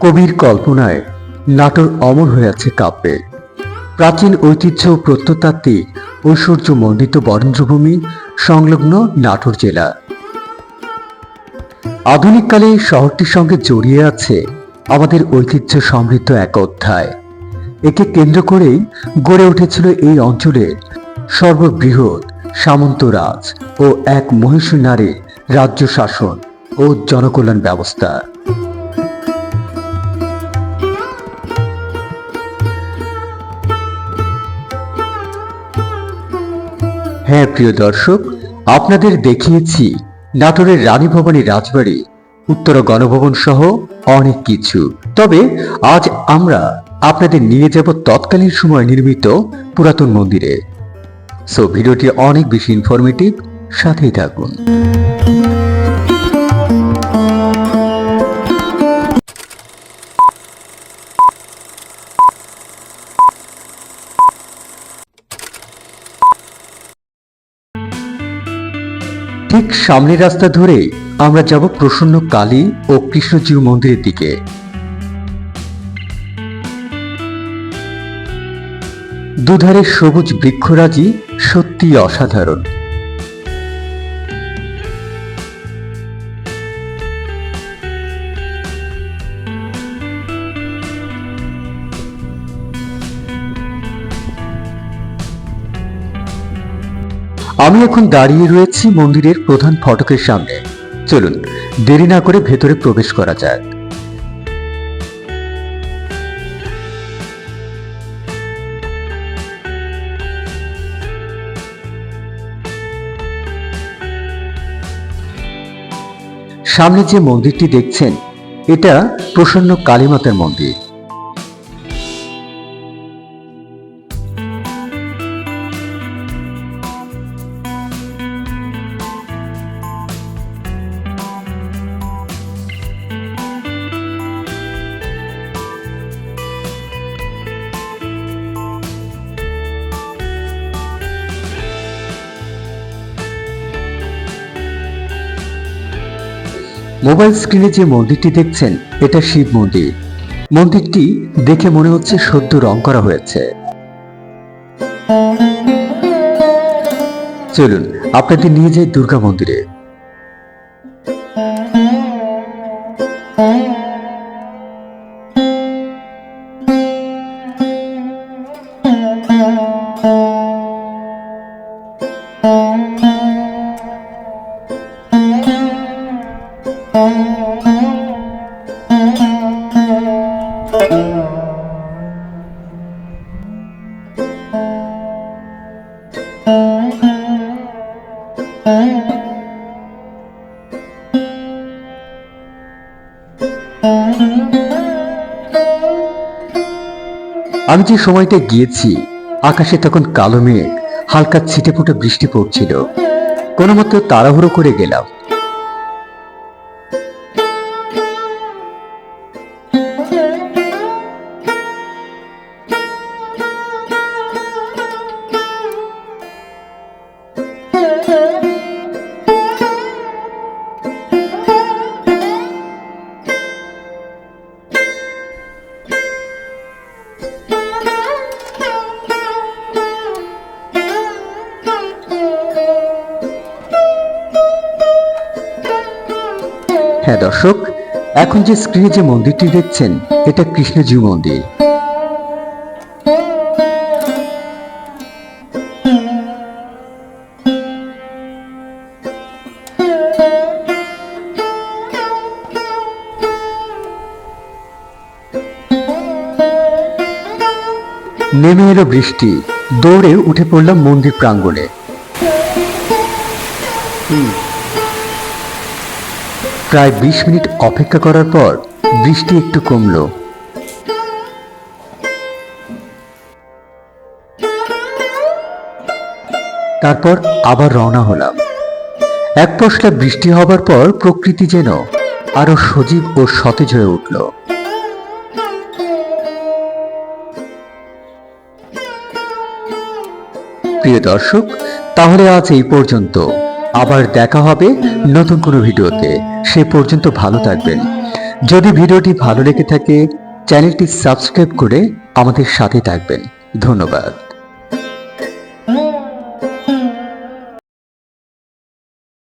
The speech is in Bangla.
কবির কল্পনায় নাটোর অমর হয়ে আছে কাব্যে। প্রাচীন ঐতিহ্য ও প্রত্নতাত্ত্বিক ঐশ্বর্য মণ্ডিত বরেন্দ্রভূমি, সংলগ্ন নাটোর জেলা। আধুনিককালে শহরটির সঙ্গে জড়িয়ে আছে আমাদের ঐতিহ্য সমৃদ্ধ এক অধ্যায়। একে কেন্দ্র করেই গড়ে উঠেছিল এই অঞ্চলের সর্ববৃহৎ সামন্তরাজ ও এক মহিষী নারীর রাজ্য শাসন ও জনকল্যাণ ব্যবস্থা। হ্যাঁ প্রিয় দর্শক, আপনাদের দেখিয়েছি নাটোরের রানী ভবানী রাজবাড়ি, উত্তর গণভবন সহ অনেক কিছু। তবে আজ আমরা আপনাদের নিয়ে যাব তৎকালীন সময় নির্মিত পুরাতন মন্দিরে। সো ভিডিওটি অনেক বেশি ইনফরমেটিভ সাথেই থাকুন। ঠিক সামনের রাস্তা ধরে আমরা যাব প্রসন্ন কালী ও কৃষ্ণজিউ মন্দিরের দিকে। দুধারে সবুজ বৃক্ষরাজি সত্যি অসাধারণ। আমি এখন দাঁড়িয়ে রয়েছি মন্দিরের প্রধান ফটকের সামনে। চলুন, দেরি না করে ভেতরে প্রবেশ করা যাক। সামনে যে মন্দিরটি দেখছেন এটা প্রসন্ন কালীমাতার মন্দির। মোবাইল স্ক্রিনে যে মন্দিরটি দেখছেন, এটা শিব মন্দির। মন্দিরটি দেখে মনে হচ্ছে সদ্য রং করা হয়েছে। চলুন, আপনাদের নিয়ে যাই দুর্গা মন্দিরে। আমি যে সময়টা গিয়েছি, আকাশে তখন কালো মেঘ, হালকা ছিটে বৃষ্টি পড়ছিল। কোনো মতো তাড়াহুড়ো করে গেলাম। হ্যাঁ দর্শক, এখন যে স্ক্রিনে যে মন্দিরটি দেখছেন, এটা কৃষ্ণজিউ মন্দির। নেমে এলো বৃষ্টি, দৌড়ে উঠে পড়লাম মন্দির প্রাঙ্গণে। প্রায় বিশ মিনিট অপেক্ষা করার পর বৃষ্টি একটু কমলো। তারপর আবার রওনা হলাম। এক পশলা বৃষ্টি হবার পর প্রকৃতি যেন আরও সজীব ও সতেজ হয়ে উঠল। প্রিয় দর্শক, তাহলে আজ এই পর্যন্ত। আবার দেখা হবে নতুন কোনো ভিডিওতে। সে পর্যন্ত ভালো থাকবেন। যদি ভিডিওটি ভালো লেগে থাকে, চ্যানেলটি সাবস্ক্রাইব করে আমাদের সাথে থাকবেন। ধন্যবাদ।